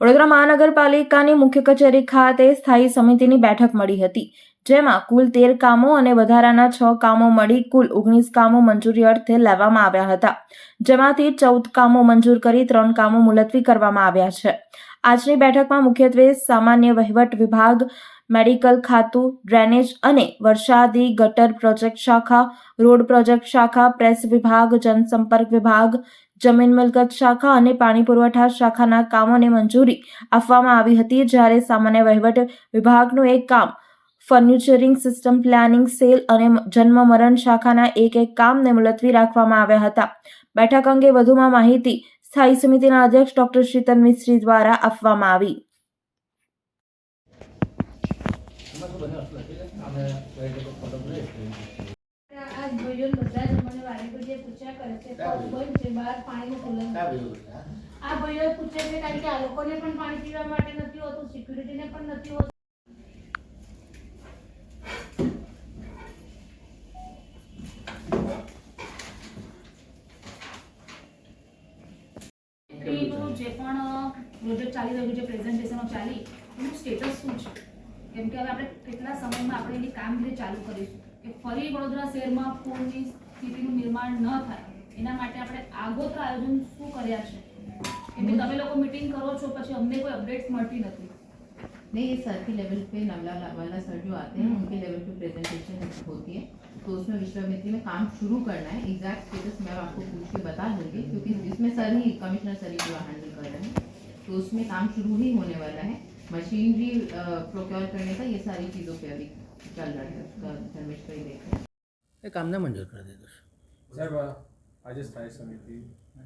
વડોદરા મહાનગરપાલિકાની મુખ્ય કચેરી ખાતે સ્થાયી સમિતિની બેઠક મળી હતી, જેમાં કુલ તેર કામો અને વધારાના છ કામો મળી કુલ ઓગણીસ કામો મંજૂરી અર્થે લેવામાં આવ્યા હતા, જેમાંથી ચૌદ કામો મંજૂર કરી ત્રણ કામો મુલતવી કરવામાં આવ્યા છે. આજની બેઠકમાં મુખ્યત્વે સામાન્ય વહીવટ વિભાગ, મેડિકલ ખાતું, ડ્રેનેજ અને વરસાદી ગટર પ્રોજેક્ટ શાખા, રોડ પ્રોજેક્ટ શાખા, પ્રેસ વિભાગ, જનસંપર્ક વિભાગ જમીન મિલકત શાખા અને પાણી પુરવઠા શાખાના કામોને મંજૂરી આપવામાં આવી હતી, જ્યારે સામાન્ય વહીવટ વિભાગનું એક કામ ફર્નિચરિંગ સિસ્ટમ પ્લાનિંગ, સેલ અને જન્મ મરણ શાખાના એક એક કામને મુલતવી રાખવામાં આવ્યા હતા. બેઠક અંગે વધુમાં માહિતી સ્થાયી સમિતિના અધ્યક્ષ ડોક્ટર શીતલ મિસ્ત્રી દ્વારા આપવામાં આવી. મને વારે પૂછ્યા કરે છે બંધ છે? બહાર પાણીનું કુલર. આ ભાઈઓ પૂછે છે કારણ કે આ લોકોને પણ પાણી પીવા માટે નથી હોતું સિક્યુરિટીને પણ નથી હોતું. જે પણ પ્રોજેક્ટ ચાલી રહ્યું છે પ્રેઝન્ટેશનો ચાલી એનું સ્ટેટસ શું છે? કેમ કે હવે આપણે કેટલા સમયમાં આપણે એની કામગીરી ચાલુ કરીશું? કે ફરી વડોદરા શહેરમાં પૂરની સ્થિતિનું નિર્માણ ન થાય એના માટે આપણે આગોતરા આયોજન શું કર્યા છે કેમ કે તમે લોકો મીટિંગ કરો છો પછી અમને કોઈ અપડેટ્સ મળતી નથી नहीं ये सर के लेवल पे नवला वाला सर जो आते हैं उनके लेवल पे प्रेजेंटेशन होती है तो उसमें विश्वामित्री में काम शुरू करना है एग्जैक्ट स्टेटस मैं आपको पूछ के बता दूंगी क्योंकि इसमें सर ही कमिश्नर सर ही पूरा हैंडल कर रहे हैं तो उसमें काम शुरू ही होने वाला है मशीनरी प्रोक्योर करने का ये सारी चीज़ों पे अभी चल रहा है उसका धर्मेश भाई देख रहे हैं એ કામને મંજૂર કરી દીધું છે. સાહેબ આજે સ્થાયી સમિતિ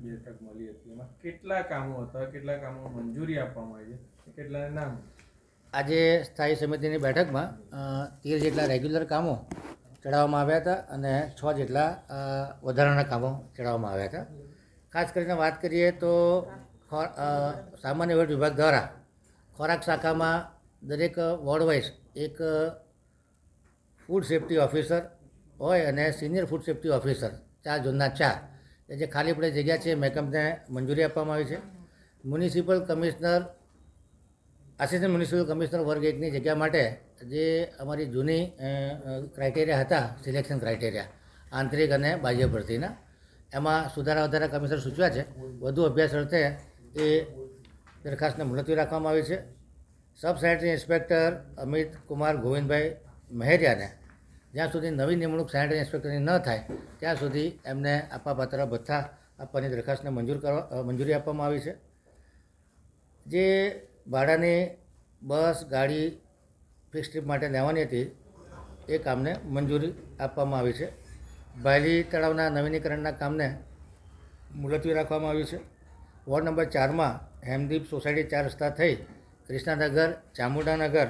બેઠક મળી હતી. એમાં કેટલા કામો હતા? કેટલા કામો મંજૂરી આપવામાં આવી છે? કેટલાને નામ? આજે સ્થાયી સમિતિની બેઠકમાં તેર જેટલા રેગ્યુલર કામો ચડાવવામાં આવ્યા હતા અને છ જેટલા વધારાના કામો ચડાવવામાં આવ્યા હતા. ખાસ કરીને વાત કરીએ તો સામાન્ય વહીવટ વિભાગ દ્વારા ખોરાક શાખામાં દરેક વોર્ડ વાઇઝ એક ફૂડ સેફ્ટી ઓફિસર હોય અને સિનિયર ફૂડ સેફ્ટી ઓફિસર, ચાર ઝોનના ચાર. એ જે ખાલી પડે જગ્યા છે મેકઅપને મંજૂરી આપવામાં આવી છે. Municipal commissioner assistant municipal commissioner વર્ગ એકની જગ્યા માટે જે અમારી જૂની ક્રાઇટેરિયા હતા સિલેક્શન ક્રાઇટેરિયા આંતરિક અને બાહ્ય ભરતીના, એમાં સુધારા વધારા કમિશનર સૂચવ્યા છે. વધુ અભ્યાસ અર્થે એ દરખાસ્તને મુલતવી રાખવામાં આવી છે. Sub sanitary inspector Amit Kumar Govindbhai મહેરિયાને જ્યાં સુધી નવી નિમણૂક સેનેટરી ઇન્સ્પેક્ટરની ન થાય, ત્યાં સુધી એમને આપવાપાત્ર ભથ્થા આપવાની દરખાસ્તને મંજૂર કરવા મંજૂરી આપવામાં આવી છે. જે ભાડાની બસ, ગાડી, ફિક્સ ટ્રીપ માટે લેવાની હતી, એ કામને મંજૂરી આપવામાં આવી છે. ભાયલી તળાવના નવીનીકરણના કામને મુલતવી રાખવામાં આવ્યું છે. વોર્ડ નંબર ચારમાં હેમદીપ સોસાયટી ચાર રસ્તા થઈ, કૃષ્ણાનગર, ચામુંડાનગર,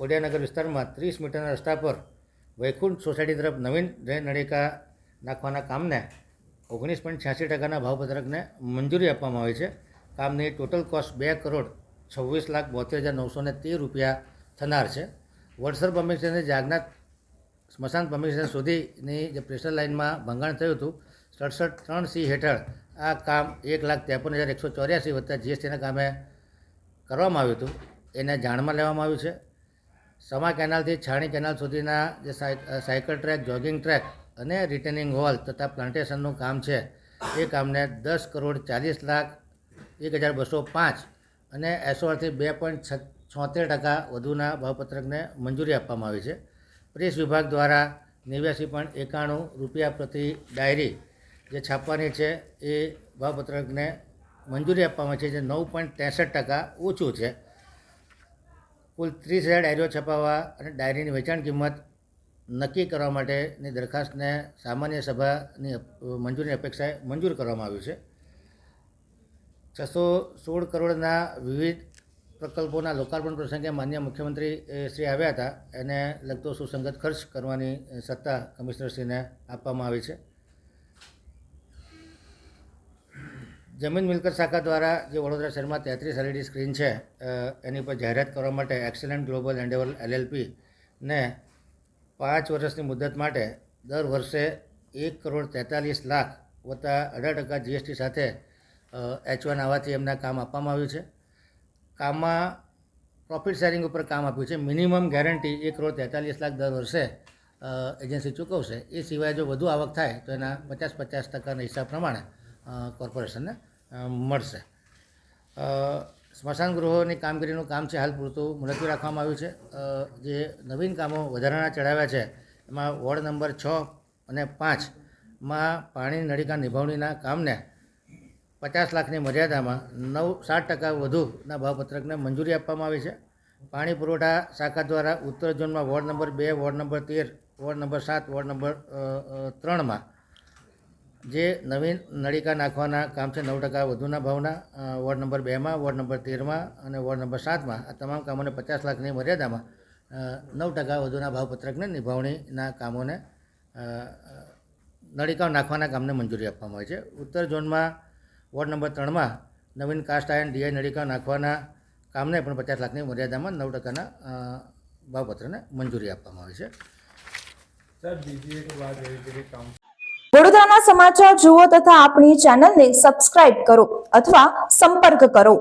ખોડિયાનગર વિસ્તારમાં ત્રીસ મીટરના રસ્તા પર વૈકુંઠ સોસાયટી તરફ નવીન ડ્રેન નળિકા નાખવાના કામને ઓગણીસ પોઈન્ટ છ્યાસી ટકાના ભાવપત્રકને મંજૂરી આપવામાં આવી છે. કામની ટોટલ કોસ્ટ બે કરોડ છવ્વીસ લાખ બોતેર હજાર નવસો ને તેર રૂપિયા થનાર છે. વડસર પમ્પિંગ સ્ટેશનથી જાગનાથ સ્મશાન પમ્પિંગ સ્ટેશન સુધીની જે પ્રેશર લાઇનમાં ભંગાણ થયું હતું, સડસઠ ત્રણ સી હેઠળ આ કામ એક લાખ ત્રેપન હજાર એકસો ચોર્યાસી વત્તા જીએસટીના કામે કરવામાં આવ્યું હતું. એને જાણમાં લેવામાં આવ્યું છે. સમા કેનાલથી છાણી કેનાલ સુધીના જે સાયકલ ટ્રેક, જોગિંગ ટ્રેક અને રિટેનિંગ હોલ તથા પ્લાન્ટેશનનું કામ છે, એ કામને દસ કરોડ ચાલીસ લાખ એક હજાર બસો પાંચ અને એસઓઆરથી બે પોઈન્ટ છોતેર ટકા વધુના ભાવપત્રકને મંજૂરી આપવામાં આવી છે. પ્રેસ વિભાગ દ્વારા નેવ્યાસી પોઈન્ટ એકાણું રૂપિયા પ્રતિ ડાયરી જે છાપવાની છે, એ ભાવપત્રકને મંજૂરી આપવામાં છે, જે નવ પોઈન્ટ ત્રેસઠ ટકા ઓછું છે. કુલ ત્રીસ હજાર ડાયરીઓ છપાવવા અને ડાયરીની વેચાણ કિંમત નક્કી કરવા માટેની દરખાસ્તને સામાન્ય સભાની મંજૂરીની અપેક્ષાએ મંજૂર કરવામાં આવ્યું છે. છસો સોળ કરોડના વિવિધ પ્રકલ્પોના લોકાર્પણ પ્રસંગે માન્ય મુખ્યમંત્રી શ્રી આવ્યા હતા. એને લગતો સુસંગત ખર્ચ કરવાની સત્તા કમિશનરશ્રીને આપવામાં આવી છે. જમીન મિલકત શાખા દ્વારા જે વડોદરા શહેરમાં તેત્રીસ એલઈડી સ્ક્રીન છે એની પર જાહેરાત કરવા માટે એક્સેલન્ટ ગ્લોબલ એન્ડેવર એલએલપી ને પાંચ વર્ષની મુદત માટે દર વર્ષે એક કરોડ તેતાલીસ લાખ વત્તા અઢાર ટકા જીએસટી સાથે એચ વન આવવાથી એમને કામ આપવામાં આવ્યું છે. કામમાં પ્રોફિટ શેરિંગ ઉપર કામ આપ્યું છે. મિનિમમ ગેરંટી એક કરોડ તેતાલીસ લાખ દર વર્ષે એજન્સી ચૂકવશે. એ સિવાય જો વધુ આવક થાય તો એના પચાસ પચાસ ટકાના હિસાબ પ્રમાણે કોર્પોરેશનને મળશે. સ્મશાન ગૃહોની કામગીરીનું કામ છે હાલ પૂરતું મુલતવી રાખવામાં આવ્યું છે. જે નવીન કામો વધારાના ચડાવ્યા છે, એમાં વોર્ડ નંબર છ અને પાંચમાં પાણી નળિકા નિભાવણીના કામને પચાસ લાખની મર્યાદામાં નવ સાત ટકા વધુના ભાવપત્રકને મંજૂરી આપવામાં આવી છે. પાણી પુરવઠા શાખા દ્વારા ઉત્તર ઝોનમાં વોર્ડ નંબર બે, વોર્ડ નંબર તેર, વોર્ડ નંબર સાત, વોર્ડ નંબર ત્રણમાં જે નવીન નળિકા નાખવાના કામ છે, નવ ટકા વધુના ભાવના વોર્ડ નંબર બેમાં વોર્ડ નંબર તેરમાં અને વોર્ડ નંબર સાતમાં આ તમામ કામોને પચાસ લાખની મર્યાદામાં નવ ટકા વધુના ભાવપત્રકને નિભાવણીના કામોને નળિકાઓ નાખવાના કામને મંજૂરી આપવામાં આવી છે. ઉત્તર ઝોનમાં વોર્ડ નંબર ત્રણમાં નવીન કાસ્ટ આયર્ન ડીઆઈ નળિકાઓ નાખવાના કામને પણ પચાસ લાખની મર્યાદામાં નવ ટકાના ભાવપત્રને મંજૂરી આપવામાં આવી છે. સર, બીજી એક વાત એવી છે સમાચાર જુઓ તથા આપણી ચેનલને સબસ્ક્રાઇબ કરો અથવા સંપર્ક કરો.